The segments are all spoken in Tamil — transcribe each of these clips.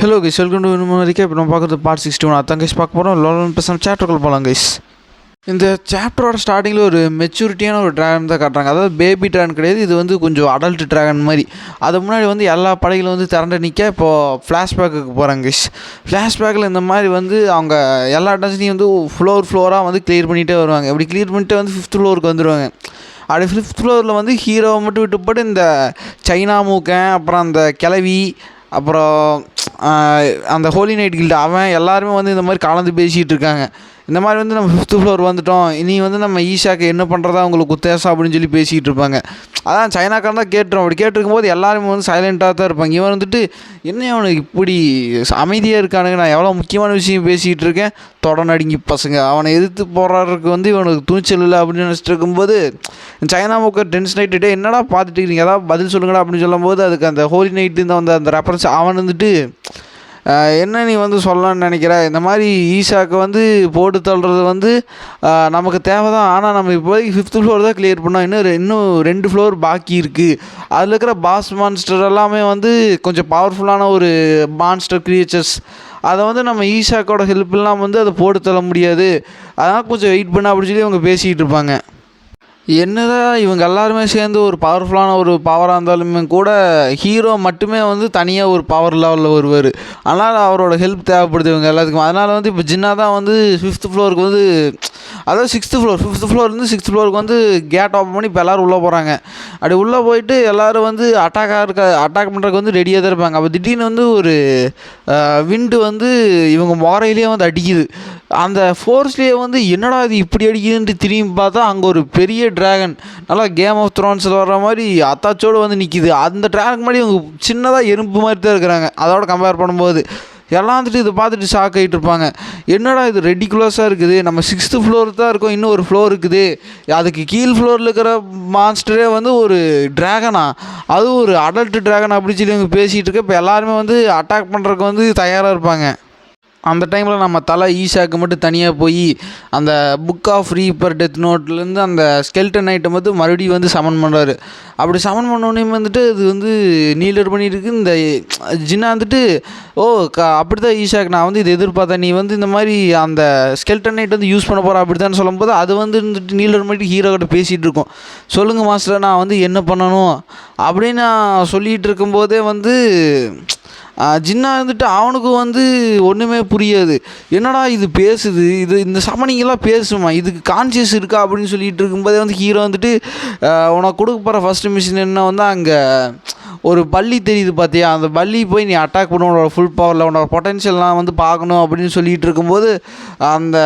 ஹலோ கைஸ் வெல்கம் டு இன்னும் வரைக்கும் இப்போ நம்ம பார்க்குறது பார்ட் சிக்ஸ்டி ஒன் அதான் கைஸ் பார்க்க போகிறோம் லோலன் பேசாமல் சாப்டர்கள் போகலாம் கைஸ் இந்த சாப்டரோட ஸ்டார்டிங்கில் ஒரு மெச்சூரிட்டியான ஒரு ட்ராகன் தான் காட்டுறாங்க. அதாவது பேபி ட்ராகன் கிடையாது. இது வந்து கொஞ்சம் அடல்ட் ட்ராகன் மாதிரி. அது முன்னாடி வந்து எல்லா படைகளும் வந்து திரண்டு நிற்க இப்போது ஃப்ளாஷ்பேக்குக்கு போகிறாங்க கைஸ் ஃப்ளாஷ்பேக்கில் இந்த மாதிரி வந்து அவங்க எல்லா டச்சனையும் வந்து ஃப்ளோர் ஃப்ளோராக வந்து கிளியர் பண்ணிகிட்டே வருவாங்க. இப்படி கிளியர் பண்ணிட்டு வந்து ஃபிஃப்த் ஃப்ளோருக்கு வந்துடுவாங்க அப்படி ஃபிஃப்த் ஃப்ளோரில் வந்து ஹீரோவை மட்டும் விட்டு போட்டு இந்த சைனா மூக்கன் அப்புறம் அந்த கிளவி அப்புறம் அந்த ஹோலி நைட் கில்டு அவன் எல்லாருமே வந்து இந்த மாதிரி கலந்து பேசிகிட்டு இருக்காங்க. இந்த மாதிரி வந்து நம்ம ஃபிஃப்த்து ஃப்ளோர் வந்துட்டோம். இனி வந்து நம்ம ஈஷாக்கு என்ன பண்ணுறதா உங்களுக்கு உத்தேசம் அப்படின்னு சொல்லி பேசிக்கிட்டு இருப்பாங்க. அதான் சைனாக்காரன் தான் கேட்டுரும். அப்படி கேட்டிருக்கும் போது எல்லாருமே வந்து சைலண்ட்டாக தான் இருப்பாங்க. இவன் வந்துட்டு என்ன அவனுக்கு இப்படி அமைதியாக இருக்கானுங்க? நான் எவ்வளோ முக்கியமான விஷயம் பேசிக்கிட்டு இருக்கேன். தொடநடுங்கி பசங்க. அவனை எதிர்த்து போடுறதுக்கு வந்து இவனுக்கு துணிச்சல் இல்லை அப்படின்னு நினச்சிட்டு இருக்கும்போது சைனா முக்க டென்ஷன் ஆகிட்டுட்டே என்னடா பார்த்துட்டு இருக்கீங்க? ஏதாவது பதில் சொல்லுங்கடா அப்படின்னு சொல்லும்போது அதுக்கு அந்த ஹோலி நைட்டு இந்த வந்து அந்த ரெஃபரன்ஸ் அவன் வந்துட்டு என்ன நீ வந்து சொல்லலாம்னு நினைக்கிற? இந்த மாதிரி ஈஷாக்கு வந்து போட்டு தள்ளுறது வந்து நமக்கு தேவை தான் ஆனால் நம்ம இப்போதைக்கு ஃபிஃப்த்து ஃப்ளோர் தான் கிளியர் பண்ணோம். இன்னும் இன்னும் ரெண்டு ஃப்ளோர் பாக்கி இருக்குது அதில் இருக்கிற பாஸ் மான்ஸ்டர் எல்லாமே வந்து கொஞ்சம் பவர்ஃபுல்லான ஒரு மான்ஸ்டர் க்ரியேச்சர்ஸ் அதை வந்து நம்ம ஈஷாக்கோட ஹெல்ப் இல்லாமல் வந்து அதை போட்டு தள்ள முடியாது. அதனால் கொஞ்சம் வெயிட் பண்ண அப்படின்னு சொல்லி அவங்க பேசிக்கிட்டு இருப்பாங்க. என்னதான் இவங்க எல்லாருமே சேர்ந்து ஒரு பவர்ஃபுல்லான ஒரு பவராக இருந்தாலுமே கூட ஹீரோ மட்டுமே வந்து தனியாக ஒரு பவர் லெவலில் வருவார். அதனால் அவரோட ஹெல்ப் தேவைப்படுது இவங்க எல்லாத்துக்கும். அதனால் வந்து இப்போ ஜின்னா தான் வந்து ஃபிஃப்த் ஃப்ளோருக்கு வந்து அதாவது சிக்ஸ்த்து ஃப்ளோர் ஃபிஃப்த் ஃப்ளோர்லேருந்து சிக்ஸ்த் ஃப்ளோருக்கு வந்து கேட் ஓப்பன் பண்ணி இப்போ எல்லோரும் உள்ளே போகிறாங்க அப்படி உள்ளே போயிட்டு எல்லோரும் வந்து அட்டாக்காக இருக்க அட்டாக் பண்ணுறதுக்கு வந்து ரெடியாக தான் இருப்பாங்க. அப்போ திடீர்னு வந்து ஒரு விண்டு வந்து இவங்க முறையிலேயே வந்து அடிக்குது. அந்த ஃபோர்ஸ்லேயே வந்து என்னடா இது இப்படி அடிக்குதுன்ட்டு திரும்பி பார்த்தா அங்கே ஒரு பெரிய ட்ராகன் நல்லா கேம் ஆஃப் த்ரோன்ஸில் வர்ற மாதிரி அத்தாச்சோடு வந்து நிற்கிது அந்த ட்ராகன் மாதிரி இவங்க சின்னதாக எறும்பு மாதிரி தான் இருக்கிறாங்க. அதோட கம்பேர் பண்ணும்போது. எல்லாம் வந்துட்டு இதை பார்த்துட்டு ஷாக் ஆகிட்டு இருப்பாங்க. என்னடா இது ரெடிகுலஸாக இருக்குது? நம்ம சிக்ஸ்த்து ஃப்ளோர் தான் இருக்கோம். இன்னும் ஒரு ஃப்ளோர் இருக்குது. அதுக்கு கீழ் ஃப்ளோரில் இருக்கிற மான்ஸ்டரே வந்து ஒரு ட்ராகனா அது ஒரு அடல்ட் ட்ராகன் அப்படின்னு சொல்லி இவங்க பேசிகிட்டு இருக்க இப்போ எல்லாருமே வந்து அட்டாக் பண்ணுறதுக்கு வந்து தயாராக இருப்பாங்க. அந்த டைமில் நம்ம தலை ஈஷாக்கு மட்டும் தனியாக போய் அந்த புக் ஆஃப் ரீப்பர் டெத் நோட்லேருந்து அந்த ஸ்கெல்டன் ஐட்டம் வந்து மறுபடியும் வந்து சமன் பண்ணுறாரு அப்படி சமன் பண்ணோடனே வந்துட்டு இது வந்து நீலர் பண்ணியிருக்கு. இந்த ஜின்னா வந்துட்டு ஓ க அப்படி தான் ஈஷாக்கு நான் வந்து இது எதிர்பார்த்தேன். நீ வந்து இந்த மாதிரி அந்த ஸ்கெல்டன் நைட் வந்து யூஸ் பண்ண போகிற அப்படி தான் சொல்லும்போது அது வந்து இருந்துட்டு நீலர் பண்ணிட்டு ஹீரோ கிட்ட பேசிகிட்டு இருக்கோம். சொல்லுங்கள் மாஸ்டர் நான் வந்து என்ன பண்ணணும்? அப்படின்னு நான் சொல்லிகிட்டு இருக்கும்போதே வந்து ஜின்னா இருந்துட்டு அவனுக்கு வந்து ஒன்றுமே புரியாது. என்னடா இது பேசுது? இது இந்த சமனிங்கெல்லாம் பேசுமா? இதுக்கு கான்சியஸ் இருக்கா அப்படின்னு சொல்லிட்டு இருக்கும்போதே வந்து ஹீரோ வந்துட்டு உனக்கு கொடுக்க போகிற ஃபஸ்ட்டு மிஷின் என்ன வந்து அங்கே ஒரு பள்ளி தெரியுது பார்த்தியா அந்த பள்ளி போய் நீ அட்டாக் பண்ண உன்னோட ஃபுல் பவரில் உன்னோட பொட்டன்ஷியல்லாம் வந்து பார்க்கணும் அப்படின்னு சொல்லிட்டு இருக்கும்போது அந்த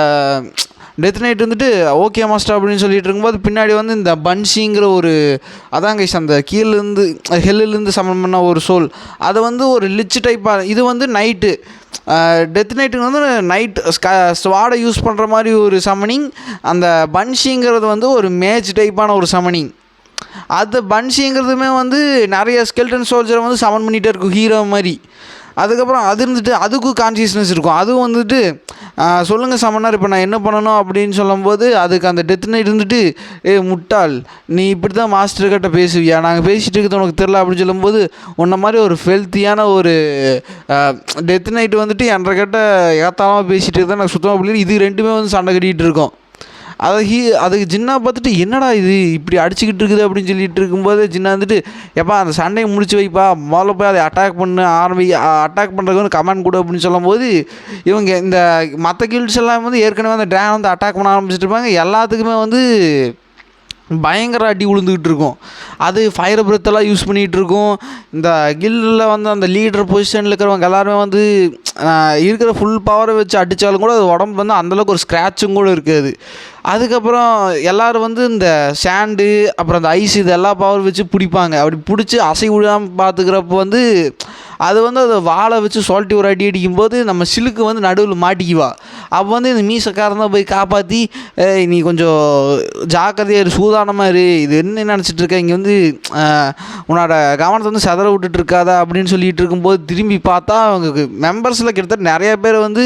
டெத் நைட் வந்துட்டு ஓகே மாஸ்டர் அப்படின்னு சொல்லிட்டு இருக்கும்போது பின்னாடி வந்து இந்த பன்ஷிங்கிற ஒரு அதான் கைஸ் அந்த கீழேருந்து ஹெல்லுலேருந்து சமன் பண்ண ஒரு சோல் அதை வந்து ஒரு லிச் டைப்பாக இது வந்து நைட்டு டெத் நைட்டுக்கு வந்து நைட் ஸ்வாடை யூஸ் பண்ணுற மாதிரி ஒரு சமனிங் அந்த பன்ஷிங்கிறது வந்து ஒரு மேஜ் டைப்பான ஒரு சமனிங் அது பன்ஷிங்கிறதுமே வந்து நிறைய ஸ்கெல்டன் சோல்ஜரை வந்து சமன் பண்ணிகிட்டே இருக்கும் ஹீரோ மாதிரி. அதுக்கப்புறம் அது இருந்துட்டு அதுக்கும் கான்சியஸ்னஸ் இருக்கும். அதுவும் வந்துட்டு சொல்லுங்கள் சமனார் இப்போ நான் என்ன பண்ணணும் அப்படின்னு சொல்லும்போது அதுக்கு அந்த டெத் நைட் இருந்துட்டு ஏ முட்டாள் நீ இப்படி தான் மாஸ்டர்கிட்ட பேசுவியா? நாங்கள் பேசிகிட்டு இருக்கிறது உனக்கு தெரில அப்படின்னு சொல்லும்போது உன்ன மாதிரி ஒரு ஃபெல்த்தியான ஒரு டெத் நைட் வந்துட்டு என்ற கிட்ட ஏத்தாளமாக பேசிகிட்டு தான் நான் சுத்தமாக பிள்ளை இது ரெண்டுமே வந்து சண்டை கட்டிகிட்டு இருக்கோம். அதை ஹீ அதுக்கு ஜின்னா பார்த்துட்டு என்னடா இது? இப்படி அடிச்சுக்கிட்டு இருக்குது அப்படின்னு சொல்லிட்டு இருக்கும்போது ஜின்னா வந்துட்டு எப்பா அந்த சண்டையை முடிச்சு வைப்பா. முதல்ல போய் அதை அட்டாக் பண்ணு. ஆரம்பி அட்டாக் பண்ணுறதுக்கு வந்து கமெண்ட் கொடு அப்படின்னு சொல்லும்போது இவங்க இந்த மற்ற கில்ட்ஸ் எல்லாம் வந்து ஏற்கனவே அந்த ட்ராகன் வந்து அட்டாக் பண்ண ஆரம்பிச்சிட்டு இருப்பாங்க. எல்லாத்துக்குமே வந்து பயங்கர அடி விழுந்துக்கிட்டு இருக்கும். அது ஃபயர் பிரத்தெல்லாம் யூஸ் பண்ணிகிட்டு இருக்கும். இந்த கில்லில் வந்து அந்த லீடர் பொசிஷனில் இருக்கிறவங்க எல்லாருமே வந்து இருக்கிற ஃபுல் பவரை வச்சு அடித்தாலும் கூட அது உடம்பு வந்து அந்தளவுக்கு ஒரு ஸ்க்ராட்சும் கூட இருக்காது. அதுக்கப்புறம் எல்லோரும் வந்து இந்த சாண்டு அப்புறம் இந்த ஐஸ் இது எல்லா பவர் வச்சு பிடிப்பாங்க. அப்படி பிடிச்சி அசை விடாமல் பார்த்துக்கிறப்ப வந்து அது வந்து அதை வாழை வச்சு சொல்லிட்டு ஒரு அடி அடிக்கும்போது நம்ம சிலுக்கு வந்து நடுவில் மாட்டிக்குவா. அப்போ வந்து இந்த மீசக்காரன் தான் போய் காப்பாற்றி நீ கொஞ்சம் ஜாக்கிரதையாக இரு சூதானமாக இரு. இது என்ன நினச்சிட்டு இருக்க? இங்கே வந்து உன்னோட கவனத்தை வந்து செதற விட்டுட்டு இருக்காதா அப்படின்னு சொல்லிட்டு இருக்கும்போது திரும்பி பார்த்தா அவங்க மெம்பர்ஸில் கிட்டத்தட்ட நிறைய பேர் வந்து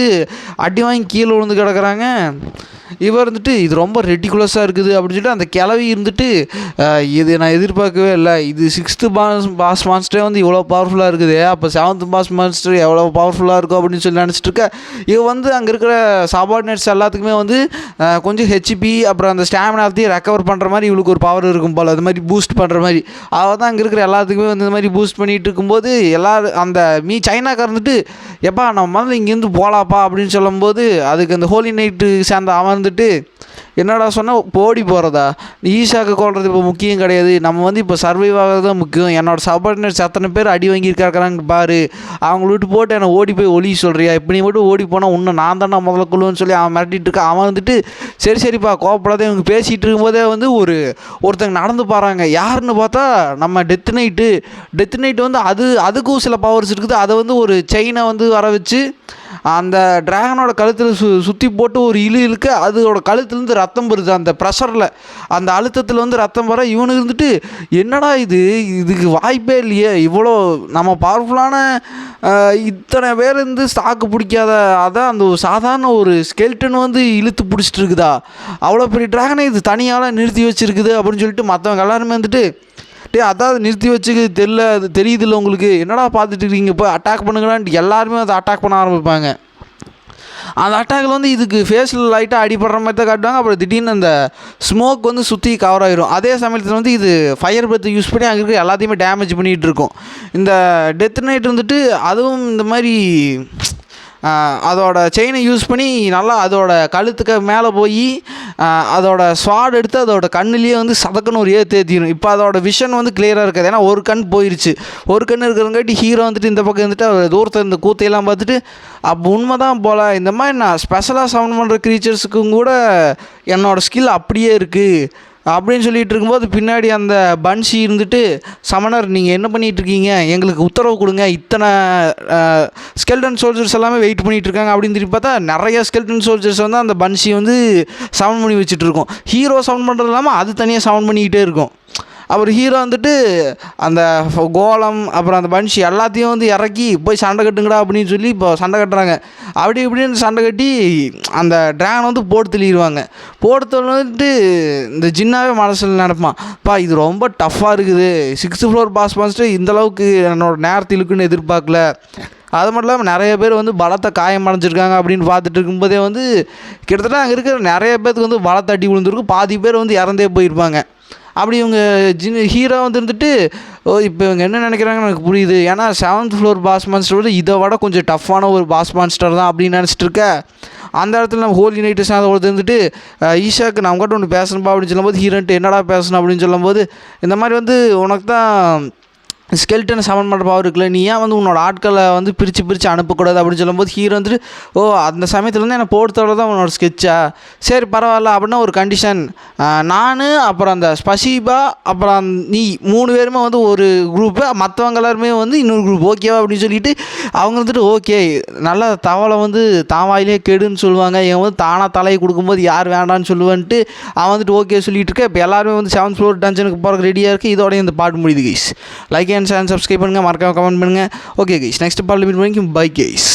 அடி வாங்கி கீழே விழுந்து கிடக்குறாங்க. இவர் இருந்துட்டு இது ரொம்ப ரெட்டிகுலஸாக இருக்குது அப்படின்னு சொல்லிட்டு அந்த கிளவி இருந்துட்டு இது நான் எதிர்பார்க்கவே இல்லை. இது சிக்ஸ்த்து பாஸ் பாஸ் மாஸ்டரே வந்து இவ்வளோ பவர்ஃபுல்லாக இருக்குது. அப்போ செவன்த் பாஸ் மாஸ்டர் எவ்வளோ பவர்ஃபுல்லாக இருக்கும் அப்படின்னு சொல்லி நினச்சிட்டு இருக்க இவ வந்து அங்கே இருக்கிற சபார்டினேட்ஸ் எல்லாத்துக்குமே வந்து கொஞ்சம் ஹெச்பி அப்புறம் அந்த ஸ்டாமினா எல்லாத்தையும் ரெக்கவர் பண்ணுற மாதிரி இவளுக்கு ஒரு பவர் இருக்கும் போல். அது மாதிரி பூஸ்ட் பண்ணுற மாதிரி. அவள் தான் அங்கே இருக்கிற எல்லாத்துக்குமே வந்து இந்த மாதிரி பூஸ்ட் பண்ணிகிட்டு இருக்கும்போது எல்லாரும் அந்த மீ சைனா கறந்துட்டு எப்பா நம்ம முதல்ல இங்கேருந்து போகலாப்பா அப்படின்னு சொல்லும்போது அதுக்கு அந்த ஹோலி நைட்டு சேர்ந்த அவன் வந்துட்டு என்னடா சொன்னால் ஓடி போகிறதா ஈஷாக்கு கொள்வது இப்போ முக்கியம் கிடையாது. நம்ம வந்து இப்போ சர்வைவ் ஆகிறது தான் முக்கியம். என்னோட சபார்டினேட்ஸ் அத்தனை பேர் அடி வாங்கியிருக்காங்க பாரு. அவங்கள விட்டு போட்டு என்னை ஓடி போய் ஒளி சொல்கிறியா இப்போ நீ மட்டும் ஓடி போனால் இன்னும் நான் தானே முதல்ல கொள்ளுவேன்னு சொல்லி அவன் மிரட்டிட்டு இருக்கான். அவன் வந்துட்டு சரி சரிப்பா கோவப்படாத இவங்க பேசிகிட்டு இருக்கும்போதே வந்து ஒரு ஒருத்தங்க நடந்து பாறாங்க. யாருன்னு பார்த்தா நம்ம டெத் நைட்டு டெத் நைட் வந்து அது அதுக்கும் சில பவர்ஸ் இருக்குது. அதை வந்து ஒரு செயினை வந்து வர வச்சு அந்த ட்ராகனோட கழுத்தில் சு சுற்றி போட்டு ஒரு இழு இழுக்க அதோட கழுத்துலேருந்து ரத்தம் வருது. அந்த ப்ரெஷரில் அந்த அழுத்தத்தில் வந்து ரத்தம் வர இவனுக்கு இருந்துட்டு என்னடா இது? இதுக்கு வாய்ப்பே இல்லையே. இவ்வளோ நம்ம பவர்ஃபுல்லான இத்தனை பேர் இருந்து ஸ்டாக்கு பிடிக்காத அதான் அந்த ஒரு சாதாரண ஒரு ஸ்கெல்டன் வந்து இழுத்து பிடிச்சிட்டு இருக்குதா? அவ்வளோ பெரிய ட்ராகனை இது தனியால் நிறுத்தி வச்சுருக்குது அப்படின்னு சொல்லிட்டு மற்றவங்க எல்லாருமே வந்துட்டு டே அதாவது நிறுத்தி வச்சுக்கு தெரில அது தெரியுதுல்ல உங்களுக்கு. என்னடா பார்த்துட்டு இருக்கீங்க? இப்போ அட்டாக் பண்ணுங்களான்ட்டு எல்லாருமே அதை அட்டாக் பண்ண ஆரம்பிப்பாங்க. அந்த அட்டாக்கில் வந்து இதுக்கு ஃபேஸில் லைட்டாக அடிபடுற மாதிரி தான் காட்டுவாங்க. அப்புறம் திடீர்னு அந்த ஸ்மோக் வந்து சுற்றி கவர் ஆகிரும் அதே சமயத்தில் வந்து இது ஃபயர் பத்து யூஸ் பண்ணி அங்கே இருக்க எல்லாத்தையுமே டேமேஜ் பண்ணிகிட்டு இருக்கும். இந்த டெத் நைட் வந்துட்டு அதுவும் இந்த மாதிரி அதோட செயினை யூஸ் பண்ணி நல்லா அதோட கழுத்துக்கு மேலே போய் அதோட ஸ்வாட் எடுத்து அதோட கண்ணுலேயே வந்து சதக்குன்னு ஒரு ஏற்று ஏற்றிடும் இப்போ அதோட விஷன் வந்து கிளியராக இருக்காது. ஏன்னா ஒரு கண் போயிடுச்சு ஒரு கண் இருக்கிறங்காட்டி ஹீரோ வந்துட்டு இந்த பக்கம் வந்துட்டு அவர் தூரத்தில் இந்த கூத்தையெல்லாம் பார்த்துட்டு அப்போ உண்மை தான் போல். இந்த மாதிரி நான் ஸ்பெஷலாக சவுண்ட் பண்ணுற க்ரீச்சர்ஸுக்கும் கூட என்னோடய ஸ்கில் அப்படியே இருக்குது அப்படின்னு சொல்லிட்டு இருக்கும்போது பின்னாடி அந்த பன்ஷி இருந்துட்டு சமணர் நீங்கள் என்ன பண்ணிகிட்ருக்கீங்க இருக்கீங்க எங்களுக்கு உத்தரவு கொடுங்க. இத்தனை ஸ்கெல்டன் சோல்ஜர்ஸ் எல்லாமே வெயிட் பண்ணிகிட்ருக்காங்க இருக்காங்க அப்படின்னு திருப்பி பார்த்தா நிறைய ஸ்கெல்டன் சோல்ஜர்ஸ் வந்து அந்த பன்ஷி வந்து சவுண்ட் பண்ணி வச்சுட்டு இருக்கோம் ஹீரோ சவுண்ட் பண்ணுறது இல்லாமல் அது தனியாக சவுண்ட் பண்ணிக்கிட்டே இருக்கும். அப்புறம் ஹீரோ வந்துட்டு அந்த கோலம் அப்புறம் அந்த பன்ஷி எல்லாத்தையும் வந்து இறக்கி போய் சண்டை கட்டுங்கடா அப்படின்னு சொல்லி இப்போ சண்டை கட்டுறாங்க. அப்படி இப்படின்னு சண்டை கட்டி அந்த ட்ராகன் வந்து போட்டு தள்ளிடுவாங்க போட்டு தள்ளிட்டு இந்த ஜின்னாவே மனசில் நடப்பான் பா இது ரொம்ப டஃப்பாக இருக்குது. சிக்ஸ்த் ஃப்ளோர் பாஸ் பண்ணிட்டு இந்த அளவுக்கு என்னோட நேரத்தில் இருக்குன்னு எதிர்பார்க்கல. அது மட்டும் இல்லாமல் நிறைய பேர் வந்து பலத்தை காயம் அடைஞ்சிருக்காங்க அப்படின்னு பார்த்துட்டு இருக்கும்போதே வந்து கிட்டத்தட்ட அங்கே இருக்கிற நிறைய பேருக்கு வந்து பலத்தை அடி விழுந்திருக்கும். பாதி பேர் வந்து இறந்தே போயிருப்பாங்க. அப்படி இவங்க ஜின் ஹீரோ வந்து இருந்துட்டு ஓ இப்போ இவங்க என்ன நினைக்கிறாங்கன்னு எனக்கு புரியுது. ஏன்னா செவன்த் ஃப்ளோர் பாஸ் மான்ஸ்டர் வந்து இதை விட கொஞ்சம் டஃப்பான ஒரு பாஸ் மான்ஸ்டர் தான் அப்படின்னு நினச்சிட்டு இருக்க. அந்த இடத்துல நம்ம ஹோலி நைட்டு சேர்ந்த ஒருத்தர் இருந்துட்டு ஈஷாக்கு நான் கிட்ட ஒன்று பேசணும்பா அப்படின்னு சொல்லும்போது ஹீரோன்ட்டு என்னடா பேசணும்? அப்படின்னு சொல்லும்போது இந்த மாதிரி வந்து உனக்கு தான் ஸ்கெல்டனை சமன் பண்ணுற பவர் இருக்குல்ல நீ ஏன் வந்து உன்னோட ஆட்களை வந்து பிரித்து பிரித்து அனுப்பக்கூடாது அப்படின்னு சொல்லும்போது ஹீரோ வந்துட்டு ஓ அந்த சமயத்தில் வந்து என்னை போடுத்தவரை தான் உன்னோட ஸ்கெட்சா சரி பரவாயில்ல அப்படின்னா ஒரு கண்டிஷன் நான் அப்புறம் அந்த ஸ்பசிபா அப்புறம் நீ மூணு பேருமே வந்து ஒரு குரூப்பு மற்றவங்க எல்லாருமே வந்து இன்னொரு குரூப் ஓகேவா அப்படின்னு சொல்லிட்டு அவங்க வந்துட்டு ஓகே நல்ல தவளை வந்து தான் வாயிலே கெடுன்னு சொல்லுவாங்க. இவன் வந்து தானாக தலையை கொடுக்கும்போது யார் வேண்டான்னு சொல்லுவான்ட்டு அவன் வந்துட்டு ஓகே சொல்லிட்டு இருக்க. இப்போ எல்லாருமே வந்து செவன்த் ஃப்ளோர் டஞ்சனுக்கு போகிறக்கு ரெடியாக இருக்குது இதோடய இந்த பாட்டு முடியுது guys like and channel subscribe பண்ணுங்கள் மறக்காம கமெண்ட் பண்ணுங்கள் ஓகே கைஸ் நெக்ஸ்ட் பால் மீட் பண்ணிக்கும் பை கைஸ்